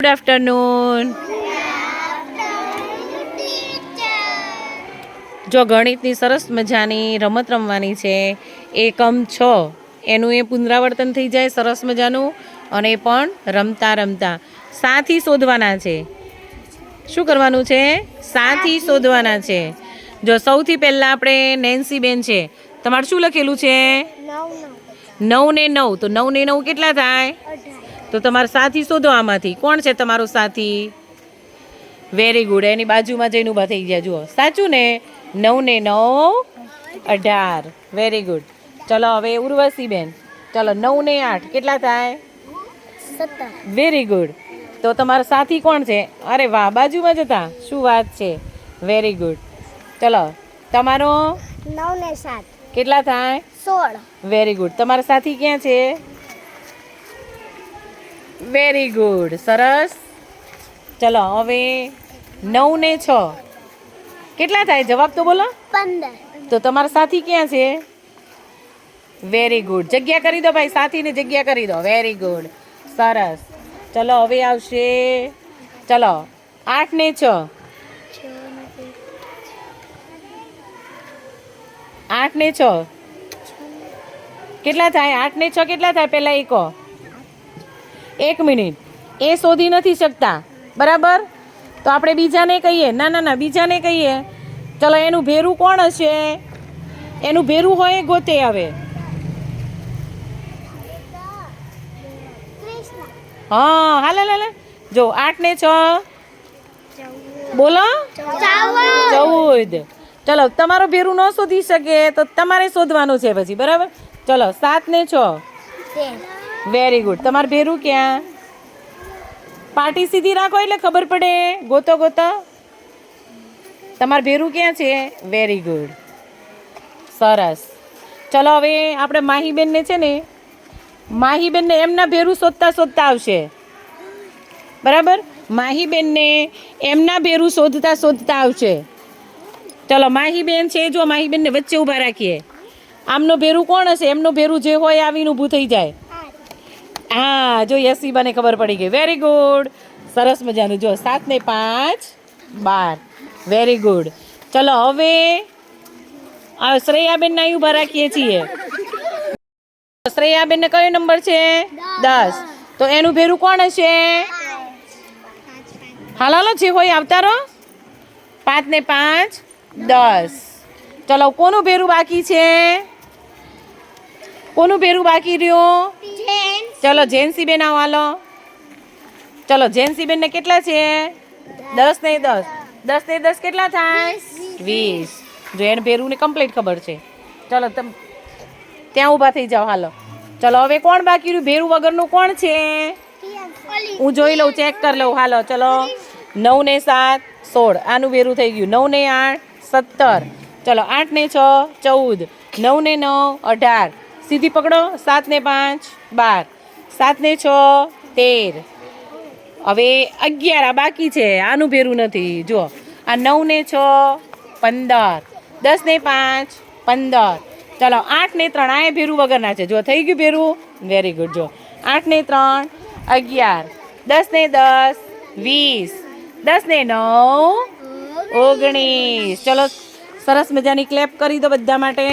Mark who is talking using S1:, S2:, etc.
S1: Good afternoon જો ગણિતની સરસ મજાની રમત રમવાની છે એકમ છ. એનું એ પુનરાવર્તન થઈ જાય સરસ મજાનું અને પણ રમતા રમતા. સાથી શોધવાના છે. શું કરવાનું છે? સાથી શોધવાના છે. જો સૌથી પહેલાં આપણે નેન્સી બેન છે તમારે શું લખેલું છે? નવ ને નવ. તો નવ ને નવ કેટલા થાય? તો તમારો સાથી શોધો આમાંથી. કોણ છે તમારો સાથી? વેરી ગુડ એની બાજુમાં જઈને ઊભા થઈ ગયા. જુઓ. સાચું ને? નવ ને નવ અઢાર. વેરી ગુડ ચલો હવે ઉર્વશી બેન ચલો નવ ને આઠ. કેટલા થાય? વેરી ગુડ તો તમારો સાથી કોણ છે? અરે વાહ બાજુમાં જતા શું વાત છે? વેરી ગુડ ચલો તમારો?
S2: નવ ને સાત.
S1: કેટલા થાય?
S2: સોળ.
S1: વેરી ગુડ તમારા સાથી ક્યાં છે? વેરી ગુડ સરસ. ચલો હવે નવ ને છ. કેટલા થાય? જવાબ તો બોલો.
S2: પંદર.
S1: તો તમારા સાથી ક્યાં છે? વેરી ગુડ જગ્યા કરી દો ભાઈ સાથીને જગ્યા કરી દો. વેરી ગુડ સરસ. ચલો હવે આવશે. ચલો આઠ ને છ. આઠ ને છ. કેટલા થાય? આઠ ને છ કેટલા થાય? પહેલાં એકો એક મિનિટ. એ શોધી નથી શકતા. બરાબર? તો આપણે બીજાને કહીએ. ના ના ના, બીજાને કહીએ. ચલો, એનું ભેરું કોણ હશે? એનું ભેરું હોય ગોતે આવે હા, હાલે હાલે જો, આઠ ને છ. બોલો? ચૌદ. ચલો, તમારું ભેરું ન શોધી શકે તો તમારે શોધવાનું છે પછી. બરાબર? ચલો, સાત ને છ. વેરી ગુડ તમારું ભેરું ક્યાં? પાર્ટી સીધી રાખો એટલે ખબર પડે. ગોતો ગોતો. તમારું ભેરું ક્યાં છે? વેરી ગુડ સરસ. ચલો, હવે આપણે માહીબેનને છે ને, માહીબેનને એમના ભેરું શોધતા શોધતા આવશે. બરાબર? માહીબેનને એમના ભેરું શોધતા શોધતા આવશે. ચલો, માહીબેન છે, જો માહીબેનને વચ્ચે ઊભા રાખીએ. આમનો ભેરું કોણ હશે? એમનું ભેરું જે હોય આવીને ઊભું થઈ જાય. હા, જો યસીબાને ખબર પડી ગઈ. વેરી ગુડ સરસ મજાનું. જો, સાત ને પાંચ, બાર. વેરી ગુડ ચલો, હવે શ્રેયાબેન અહીં ઊભા રાખીએ છીએ. શ્રેયાબેનને કયો નંબર છે? દસ. તો એનું ભેરું કોણ હશે? હાલ હાલો જે હોય આવતા રહો પાંચ ને પાંચ, દસ. ચલો, કોનું ભેરું બાકી છે? કોનું ભેરું બાકી રહ્યું? ચલો જેન્સી બેન આવો ચલો જેન્સી બેન ને કેટલા છે? દસ ને દસ. દસ ને દસ કેટલા થાય? વીસ. જો, એને ભેરું ને કમ્પ્લીટ ખબર છે. ચલો, તમ ત્યાં ઊભા થઈ જાઓ, હાલો. ચલો, હવે કોણ બાકી રહ્યું? ભેરું વગરનું કોણ છે? હું જોઈ લઉં ચેક કરી લઉં. હાલો, ચલો. નવ ને સાત, સોળ. આનું ભેરું થઈ ગયું. નવ ને આઠ, સત્તર. ચલો, આઠ ને છ, ચૌદ. નવ ને નવ, અઢાર. સીધી પકડો. સાત ને પાંચ, બાર. સાત ને છ, તેર. હવે અગિયાર, આ બાકી છે. આનું ભેરું નથી. જો આ નવ ને છ, પંદર. દસ ને પાંચ, પંદર. ચલો, આઠ ને ત્રણ, આ ભેરું વગરના છે. જો થઈ ગયું ભેરું? વેરી ગુડ જો આઠ ને ત્રણ, અગિયાર. દસ ને દસ, વીસ. દસ ને નવ, ઓગણીસ. ચલો, સરસ મજાની ક્લેપ કરી દો બધા માટે.